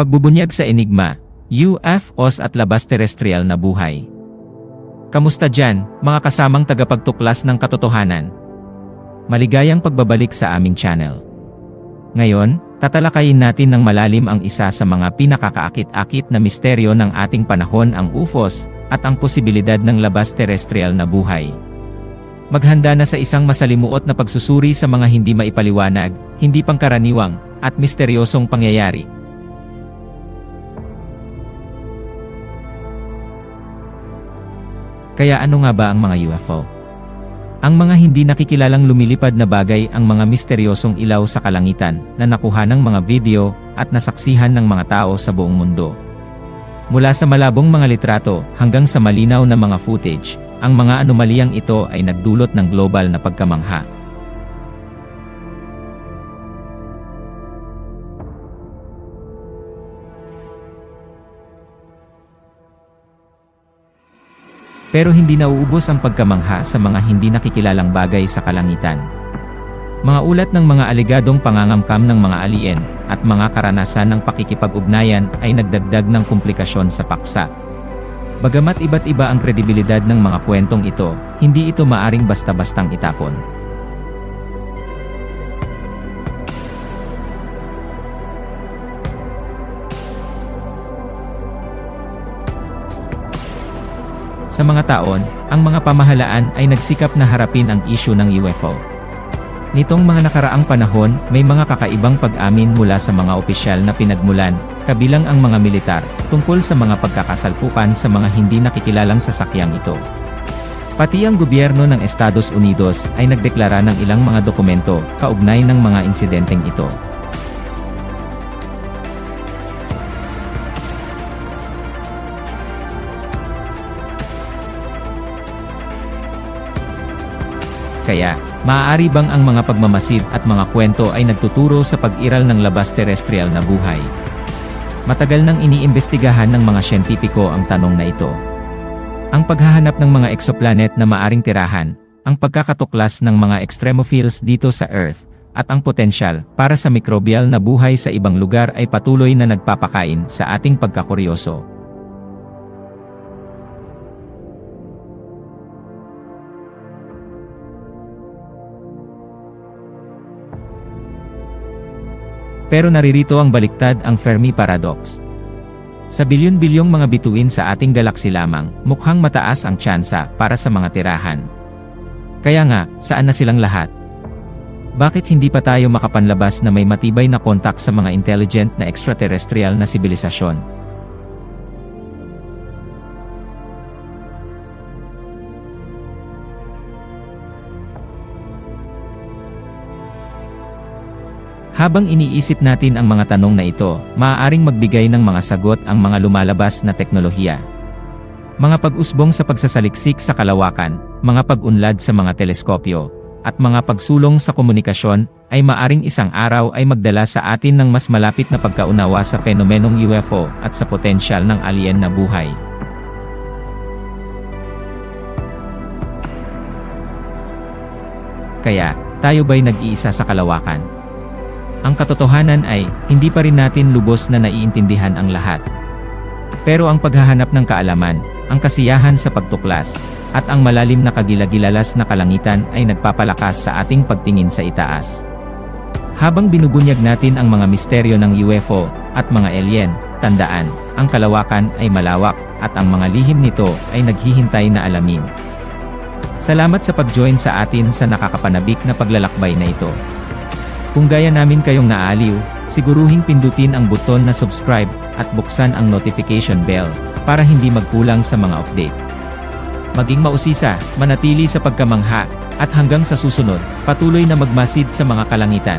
Pagbubunyag sa enigma, UFOs at labas terestrial na buhay. Kamusta dyan, mga kasamang tagapagtuklas ng katotohanan? Maligayang pagbabalik sa aming channel. Ngayon, tatalakayin natin ng malalim ang isa sa mga pinakakaakit-akit na misteryo ng ating panahon ang UFOs at ang posibilidad ng labas terestrial na buhay. Maghanda na sa isang masalimuot na pagsusuri sa mga hindi maipaliwanag, hindi pangkaraniwang, at misteryosong pangyayari. Kaya ano nga ba ang mga UFO? Ang mga hindi nakikilalang lumilipad na bagay ang mga misteryosong ilaw sa kalangitan na nakuha ng mga video at nasaksihan ng mga tao sa buong mundo. Mula sa malabong mga litrato hanggang sa malinaw na mga footage, ang mga anomaliyang ito ay nagdulot ng global na pagkamangha. Pero hindi nauubos ang pagkamangha sa mga hindi nakikilalang bagay sa kalangitan. Mga ulat ng mga aligadong pangangamkam ng mga alien at mga karanasan ng pakikipag-ugnayan ay nagdagdag ng komplikasyon sa paksa. Bagamat iba't iba ang kredibilidad ng mga kwentong ito, hindi ito maaring basta-bastang itapon. Sa mga taon, ang mga pamahalaan ay nagsikap na harapin ang isyu ng UFO. Nitong mga nakaraang panahon, may mga kakaibang pag-amin mula sa mga opisyal na pinagmulan, kabilang ang mga militar, tungkol sa mga pagkakasalpukan sa mga hindi nakikilalang sasakyang ito. Pati ang gobyerno ng Estados Unidos ay nagdeklara ng ilang mga dokumento kaugnay ng mga insidenteng ito. Kaya, maaari bang ang mga pagmamasid at mga kwento ay nagtuturo sa pag-iral ng labas terestrial na buhay? Matagal nang iniimbestigahan ng mga siyentipiko ang tanong na ito. Ang paghahanap ng mga exoplanet na maaring tirahan, ang pagkakatuklas ng mga extremophiles dito sa Earth, at ang potensyal para sa microbial na buhay sa ibang lugar ay patuloy na nagpapakain sa ating pagkakuryoso. Pero naririto ang baliktad ang Fermi Paradox. Sa bilyon-bilyong mga bituin sa ating galaksi lamang, mukhang mataas ang tsansa para sa mga tirahan. Kaya nga, saan na silang lahat? Bakit hindi pa tayo makapanlabas na may matibay na kontak sa mga intelligent na extraterrestrial na sibilisasyon? Habang iniisip natin ang mga tanong na ito, maaaring magbigay ng mga sagot ang mga lumalabas na teknolohiya. Mga pag-usbong sa pagsasaliksik sa kalawakan, mga pag-unlad sa mga teleskopyo, at mga pagsulong sa komunikasyon, ay maaring isang araw ay magdala sa atin ng mas malapit na pagkaunawa sa fenomenong UFO at sa potensyal ng alien na buhay. Kaya, tayo ba'y nag-iisa sa kalawakan? Ang katotohanan ay, hindi pa rin natin lubos na naiintindihan ang lahat. Pero ang paghahanap ng kaalaman, ang kasiyahan sa pagtuklas, at ang malalim na kagilagilalas na kalangitan ay nagpapalakas sa ating pagtingin sa itaas. Habang binubunyag natin ang mga misteryo ng UFO at mga alien, tandaan, ang kalawakan ay malawak at ang mga lihim nito ay naghihintay na alamin. Salamat sa pag-join sa atin sa nakakapanabik na paglalakbay na ito. Kung gaya namin kayong naaliw, siguruhing pindutin ang buton na subscribe at buksan ang notification bell para hindi magkulang sa mga update. Maging mausisa, manatili sa pagkamangha, at hanggang sa susunod, patuloy na magmasid sa mga kalangitan.